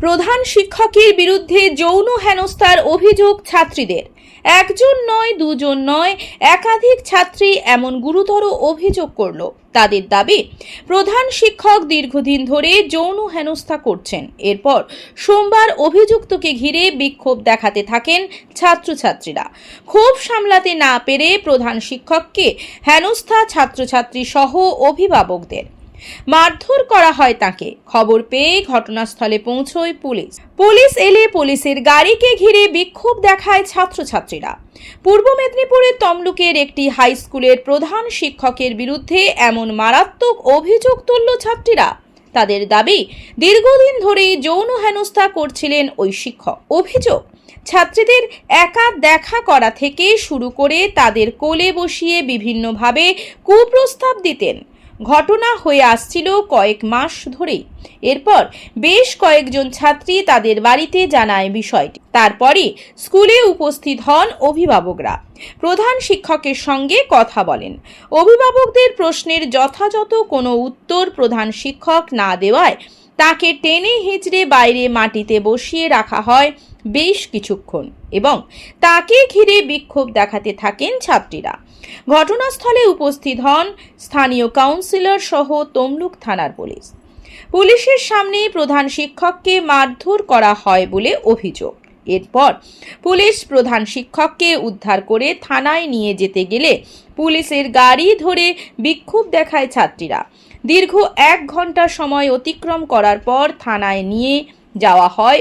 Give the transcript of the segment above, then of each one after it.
প্রধান শিক্ষকের বিরুদ্ধে যৌন হেনস্থার অভিযোগ ছাত্রীদের। একজন নয়, দুজন নয়, একাধিক ছাত্রী এমন গুরুতর অভিযোগ করল। তাদের দাবি, প্রধান শিক্ষক দীর্ঘদিন ধরে যৌন হেনস্থা করছেন। এরপর সোমবার অভিযুক্তকে ঘিরে বিক্ষোভ দেখাতে থাকেন ছাত্রছাত্রীরা। ক্ষোভ সামলাতে না পেরে প্রধান শিক্ষককে হেনস্থা ছাত্রছাত্রী সহ অভিভাবকদের। মারধর করা হয় তাকে। খবর পেয়ে ঘটনাস্থলে পৌঁছয় পুলিশ। পুলিশ এলে পুলিশের গাড়িকে ঘিরে বিক্ষোভ দেখায় ছাত্রছাত্রীরা। পূর্ব মেদিনীপুরের তমলুকের একটি হাই স্কুলের প্রধান শিক্ষকের বিরুদ্ধে এমন মারাত্মক অভিযোগ তুলল ছাত্রীরা। তাদের দাবি, দীর্ঘদিন ধরেই যৌন হেনস্থা করছিলেন ওই শিক্ষক। অভিযোগ, ছাত্রীদের একা দেখা করা থেকে শুরু করে তাদের কোলে বসিয়ে বিভিন্নভাবে কুপ্রস্তাব দিতেন। ঘটনা হয়ে আসছিল কয়েক মাস ধরেই। এরপর বেশ কয়েকজন ছাত্রী তাদের বাড়িতে জানায় বিষয়টি। তারপরে স্কুলে উপস্থিত হন অভিভাবকরা। প্রধান শিক্ষকের সঙ্গে কথা বলেন। অভিভাবকদের প্রশ্নের যথাযথ কোনো উত্তর প্রধান শিক্ষক না দেওয়ায় তাকে টেনে হিঁচড়ে বাইরে মাটিতে বসিয়ে রাখা হয় বেশ কিছুক্ষণ এবং তাকে ঘিরে বিক্ষোভ দেখাতে থাকেন ছাত্রীরা। ঘটনাস্থলে উপস্থিত হন স্থানীয় কাউন্সিলর সহ তমলুক থানার পুলিশ। পুলিশের সামনে প্রধান শিক্ষককে মারধর করা হয় বলে অভিযোগ। এরপর পুলিশ প্রধান শিক্ষককে উদ্ধার করে থানায় নিয়ে যেতে গেলে পুলিশের গাড়ি ধরে বিক্ষোভ দেখায় ছাত্রীরা। দীর্ঘ এক ঘণ্টা সময় অতিক্রম করার পর থানায় নিয়ে যাওয়া হয়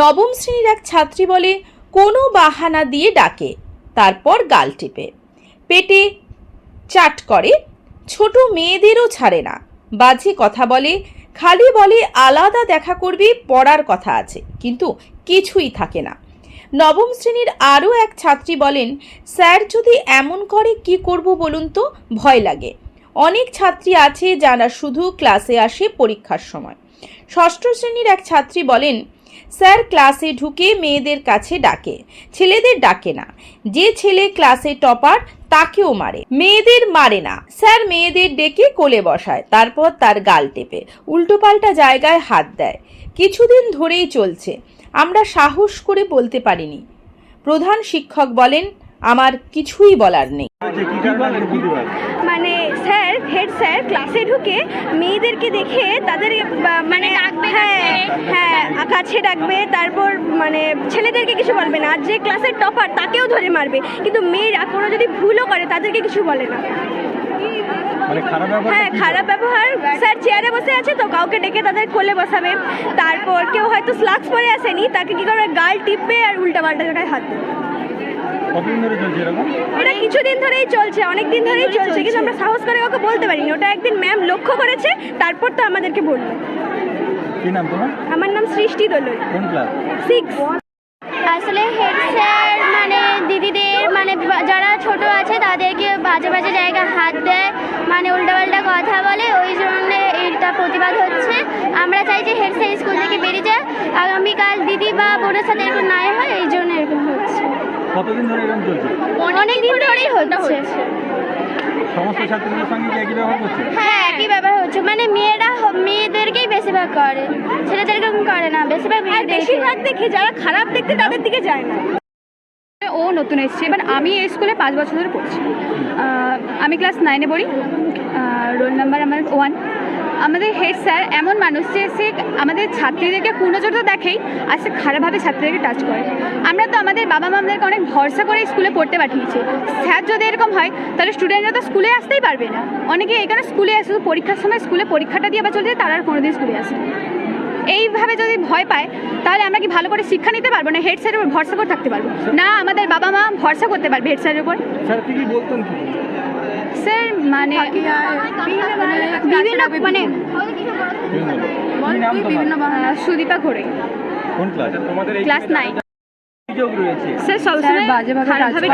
নবম শ্রেণির এক ছাত্রী বলে, কোনো বাহানা দিয়ে ডাকে, তারপর গাল টিপে। পেটে চাট করে, ছোট মেয়েদেরও ছাড়ে না। বাজে কথা বলে, খালি বলে আলাদা দেখা করবি পড়ার কথা আছে, কিন্তু কিছুই থাকে না। নবম শ্রেণির আরও এক ছাত্রী বলেন, স্যার, যদি এমন করে কি করব বলুন তো? ভয় লাগে। অনেক ছাত্রী আছে যারা শুধু ক্লাসে আসে পরীক্ষার সময়। ষষ্ঠ শ্রেণির এক ছাত্রী বলেন স্যার ক্লাসে ঢুকে মেয়েদের কাছে ডাকে। ছেলেদের ডাকে না। যে ছেলে ক্লাসে টপার তাকেও মারে। মেয়েদের মারে না। স্যার মেয়েদের ডেকে কোলে বসায় তারপর তার গাল টেপে উল্টোপাল্টা জায়গায় হাত দেয়। কিছুদিন ধরেই চলছে। আমরা সাহস করে বলতে পারিনি। প্রধান শিক্ষক বলেন আমার কিছুই বলার নেই। মানে স্যার হেড স্যার ক্লাসে ঢুকে মেয়েদেরকে দেখে তাদের মানে হ্যাঁ হ্যাঁ কাছে ডাকবে তারপর মানে ছেলেদেরকে কিছু বলবে না। আর যে ক্লাসের টপার তাকেও ধরে মারবে। কিন্তু মেয়েরা কোনো যদি ভুলও করে তাদেরকে কিছু বলে না। মানে খারাপ ব্যবহার হ্যাঁ খারাপ ব্যবহার। স্যার চেয়ারে বসে আছে তো কাউকে ডেকে তাদের কোলে বসাবে। তারপর কেউ হয়তো স্লাক্স পরে আসেনি তাকে কি করবে? গাল টিপবে আর উল্টা পাল্টা জায়গায় হাত দেবে। কতদিন ধরে চলছে এরকম? এটা কিছুদিন ধরেই চলছে অনেক দিন ধরেই চলছে কিন্তু আমরা সাহস করে কাউকে বলতে পারিনি। ওটা একদিন ম্যাম লক্ষ্য করেছে তারপর তো আমাদেরকে বলল। কি নাম তোমার? আমার নাম সৃষ্টি দোলই। কোন ক্লাস সিক্স আসলে হেড স্যার মানে দিদিদের মানে যারা ছোট আছে তাদেরকে বাজে বাজে জায়গায় হাত দেয় মানে উল্টাপাল্টা কথা বলে ওই জন্য এটা প্রতিবাদ হচ্ছে। আমরা চাই যে হেড স্যার স্কুল থেকে বেরিয়ে যায়। আগামীকাল দিদি বা বোনের সাথে এরকম নাই হয় এই জন্য এরকম হচ্ছে কতদিন ধরে এরকম চলছে? অনেক দিন ধরেই হচ্ছে। সমস্ত ছাত্রীদের সঙ্গে কি একই ব্যবহার করছে? হ্যাঁ একই ব্যাপার হচ্ছে। মানে মেয়েরা মেয়েদেরকেই বেশিরভাগ করে। ছেলেদেরকে করে না বেশিরভাগ আর বেশিরভাগ দেখি যারা খারাপ দেখতে তাদের দিকে যায় না। ও নতুন এসছে। এবার আমি এই স্কুলে পাঁচ বছর ধরে পড়ছি। আমি ক্লাস নাইনে পড়ি। রোল নাম্বার আমার ওয়ান আমাদের হেড স্যার এমন মানুষ যে সে আমাদের ছাত্রীদেরকে পূর্ণজোর তো দেখেই আর সে খারাপভাবে ছাত্রীদেরকে টাচ করে। আমরা তো আমাদের বাবা মা আমাদেরকে অনেক ভরসা করে স্কুলে পড়তে পাঠিয়েছি। স্যার যদি এরকম হয়, তাহলে স্টুডেন্টরা তো স্কুলে আসতেই পারবে না। অনেকে এখানে স্কুলে আসে পরীক্ষার সময় স্কুলে পরীক্ষাটা দিয়ে আবার চলে যায়, তারা আর কোনোদিন স্কুলে আসে এইভাবে যদি ভয় পায়, তাহলে আমরা কি ভালো করে শিক্ষা নিতে পারব না হেড স্যারের উপর ভরসা করে থাকতে পারব? না, আমাদের বাবা মা ভরসা করতে পারবে হেড স্যারের উপর। স্যার কি বলতেন স্যার মানে বিভিন্ন মানে বিভিন্ন নাম তোমার? সুদীপা ঘোরে কোন ক্লাস তোমাদের ক্লাস নাইন অভিযোগ রয়েছে। স্যার স্যার সবসময় বাজেভাবে টাচ করে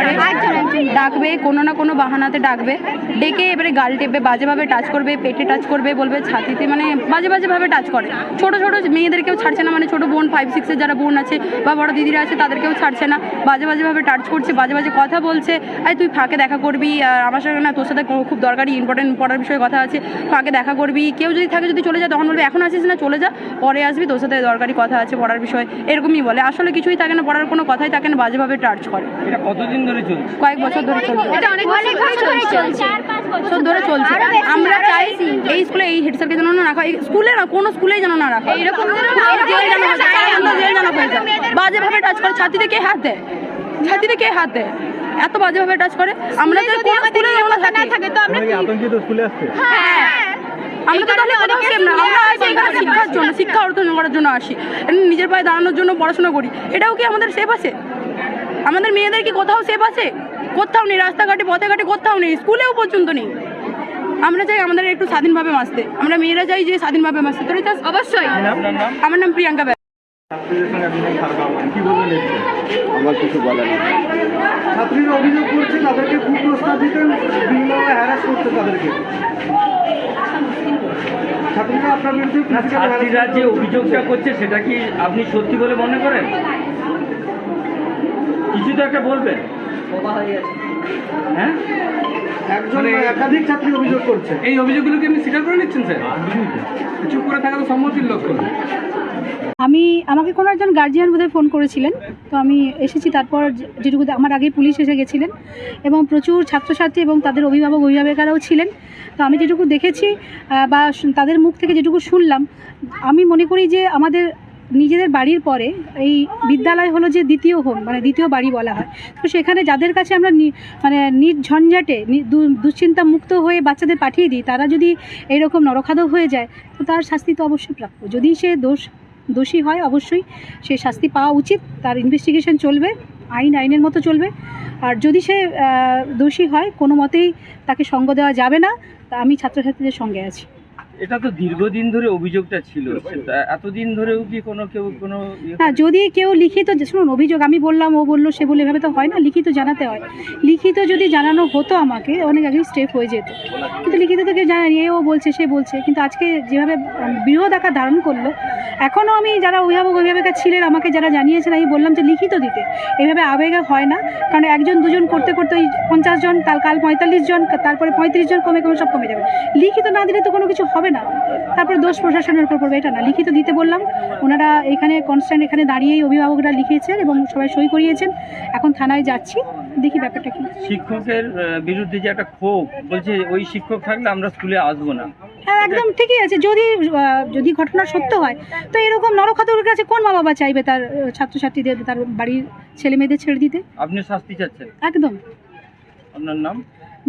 ডাকবে কোনো না কোনো বাহানাতে ডাকবে ডেকে এবারে গাল টেপবে বাজেভাবে টাচ করবে পেটে টাচ করবে বলবে ছাতিতে মানে বাজে বাজেভাবে টাচ করে। ছোট ছোট মেয়েদেরকেও ছাড়ছে না মানে ছোট বোন ফাইভ সিক্সের যারা বোন আছে বা বড় দিদিরা আছে তাদেরকেও ছাড়ছে না। বাজে বাজেভাবে টাচ করছে বাজে বাজে কথা বলছে। আই তুই ফাঁকে দেখা করবি আর আমার সঙ্গে না তোর সাথে খুব দরকারি ইম্পর্টেন্ট পড়ার বিষয়ে কথা আছে। ফাঁকে দেখা করবি কেউ যদি থাকে যদি চলে যায় তখন বলবে এখন আসিস না চলে যা পরে আসবি তোর সাথে দরকারি কথা আছে পড়ার বিষয়ে। এরকমই বলে। আসলে কিছুই থাকে না পড়ার কোনো কথাই না বাজেভাবে টাচ করে। এটা কতদিন ধরে চলছে? কয়েক বছর ধরে চলবে এটা অনেক বছর ধরে চলছে। চলছে বছর ধরে চলছে। আমরা চাই এই স্কুলে এই হেড স্যারকে যেন না রাখা এই স্কুলে না কোনো স্কুলেই যেন না রাখা। এইরকম যেন জেল যেন হয়ে। জেল হয়ে যায়। বাজেভাবে টাচ করে। ছাতিতে কে হাত দেয়? ছাতিতে কে হাত দেয়? এত বাজেভাবে টাচ করে। আমরা তো যদি কোনো স্কুলে যেন থাকি। থাকে তো আমরা কি আতঙ্কিত স্কুলে আসছে আমরা তো তাহলে কোথাও সেফ না। আমরা আসি এখানে শিক্ষার জন্য শিক্ষা অর্জন করার জন্য আসি। নিজের পায়ে দাঁড়ানোর জন্য পড়াশোনা করি। এটাও কি আমাদের সেফ আছে? আমাদের মেয়েদের কি কোথাও সেফ আছে? কোথাও নেই রাস্তাঘাটে পথে ঘাটে কোথাও নেই স্কুলেও পর্যন্ত নেই। আমরা চাই আমাদের একটু স্বাধীনভাবে বাঁচতে। আমরা মেয়েরা চাই যে স্বাধীনভাবে বাঁচতে। তোর অবশ্যই। আমার নাম প্রিয়াঙ্কা? আমার কিছু বলার নেই। ছাত্রীরা অভিযোগ করছে তাদেরকে কুপ্রস্তাব দিতেন বিভিন্নভাবে হ্যারাস করতে তাদেরকে। ছাত্রীরা যে অভিযোগটা করছে সেটা কি আপনি সত্যি বলে মনে করেন? কিছু তো একটা বলবেন। হ্যাঁ? একজন নয়, একাধিক ছাত্রী অভিযোগ করছে। এই অভিযোগগুলোকে আপনি স্বীকার করে নিচ্ছেন স্যার? চুপ করে থাকা তো সম্মতির লক্ষণ। আমি, আমাকে কোনো একজন গার্জিয়ান বোধহয় ফোন করেছিলেন। তো আমি এসেছি তারপর যেটুকু আমার আগে পুলিশ এসে গেছিলেন। এবং প্রচুর ছাত্রছাত্রী এবং তাদের অভিভাবক অভিভাবিকারাও ছিলেন। তো আমি যেটুকু দেখেছি বা তাদের মুখ থেকে যেটুকু শুনলাম, আমি মনে করি যে আমাদের নিজেদের বাড়ির পরে এই বিদ্যালয় হলো যে দ্বিতীয় হোম মানে দ্বিতীয় বাড়ি বলা হয়। তো সেখানে যাদের কাছে আমরা মানে নির্ঝঞ্ঝাটে দুশ্চিন্তা মুক্ত হয়ে বাচ্চাদের পাঠিয়ে দিই, তারা যদি এইরকম নরখাদক হয়ে যায়, তো তার শাস্তি তো অবশ্যই প্রাপ্য। যদি সে দোষ দোষী হয় অবশ্যই। সে শাস্তি পাওয়া উচিত। তার ইনভেস্টিগেশন চলবে আইন আইনের মতো চলবে। আর যদি সে দোষী হয় কোনো মতেই তাকে সঙ্গ দেওয়া যাবে না। তা আমি ছাত্রছাত্রীদের সঙ্গে আছি। এটা তো দীর্ঘদিন ধরে অভিযোগটা ছিল। এতদিন ধরেও কি কোনো কেউ কোনো ইয়ে হ্যাঁ যদি কেউ লিখিত শুনুন অভিযোগ আমি বললাম ও বলল সে বলে এভাবে তো হয় না লিখিত জানাতে হয়। লিখিত যদি জানানো হতো আমাকে অনেক আগেই স্টেপ হয়ে যেত। কিন্তু লিখিত তো কেউ জানায়নি এ ও বলছে সে বলছে। কিন্তু আজকে যেভাবে বৃহৎ আকার ধারণ করল এখনও আমি যারা অভিভাবক অভিভাবিকা ছিলেন, আমাকে যারা জানিয়েছেন, আমি বললাম যে লিখিত দিতে। এভাবে আবেগে হয় না, কারণ একজন, দুজন করতে করতে ওই পঞ্চাশ জন কাল কাল পঁয়তাল্লিশ জন, তারপরে পঁয়ত্রিশ জন কমে কমে সব কমে যাবে। লিখিত না দিলে তো কোনো কিছু হবে না। তারপরে দোষ প্রশাসনের উপর পড়বে, এটা না। লিখিত দিতে বললাম, ওনারা এখানে কনস্ট্যান্ট এখানে দাঁড়িয়েই অভিভাবকরা লিখিয়েছেন এবং সবাই সই করিয়েছেন। এখন থানায় যাচ্ছি, দেখি ব্যাপারটা কি। শিক্ষকের বিরুদ্ধে যে একটা ক্ষোভ, বলছে ওই শিক্ষক থাকলে আমরা স্কুলে আসব না। হ্যাঁ একদম ঠিকই আছে। যদি যদি ঘটনা সত্য হয় তো এরকম নরখাতকের কাছে কোন মা বাবা চাইবে তার ছাত্রছাত্রীদের তার বাড়ির ছেলে মেয়েদের ছেড়ে দিতে? আপনি শাস্তি চাচ্ছেন? একদম। আপনার নাম?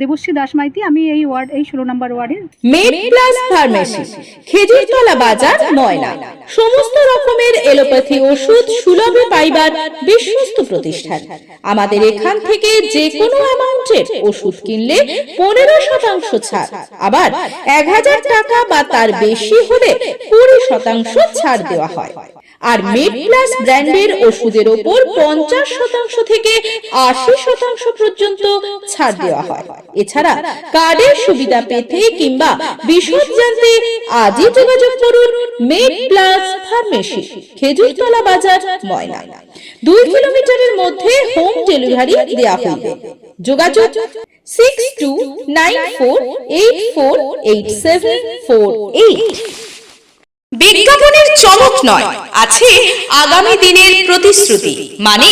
দেবশ্রী দাস মাইতি আমি এই ওয়ার্ড এই ষোলো নম্বর ওয়ার্ডের মেড প্লাস ফার্মেসি খেজুরতলা বাজার ময়না সমস্ত রকমের এলোপ্যাথি ওষুধ সুলভে পাইবার বিশ্বস্ত প্রতিষ্ঠান। আমাদের এখান থেকে যে কোনো অ্যামাউন্টের ওষুধ কিনলে পনেরো শতাংশ ছাড়। আবার এক হাজার টাকা বা তার বেশি হলে কুড়ি শতাংশ ছাড় দেওয়া হয়। আর মেড প্লাস ব্র্যান্ডের ওষুধের ওপর পঞ্চাশ শতাংশ থেকে আশি শতাংশ পর্যন্ত ছাড় দেওয়া হয়। এছাড়া কার্ডের সুবিধা পেতে কিংবা বিশদ জানতে আজই যোগাযোগ করুন মেড প্লাস ফার্মেসি খেজুরতলা বাজার, ময়না। দুই কিলোমিটারের মধ্যে হোম ডেলিভারি দেওয়া হইবে। যোগাযোগ six two nine four eight four eight seven four eight বিজ্ঞাপনের চমক নয়, আছে আগামী দিনের প্রতিশ্রুতি মানে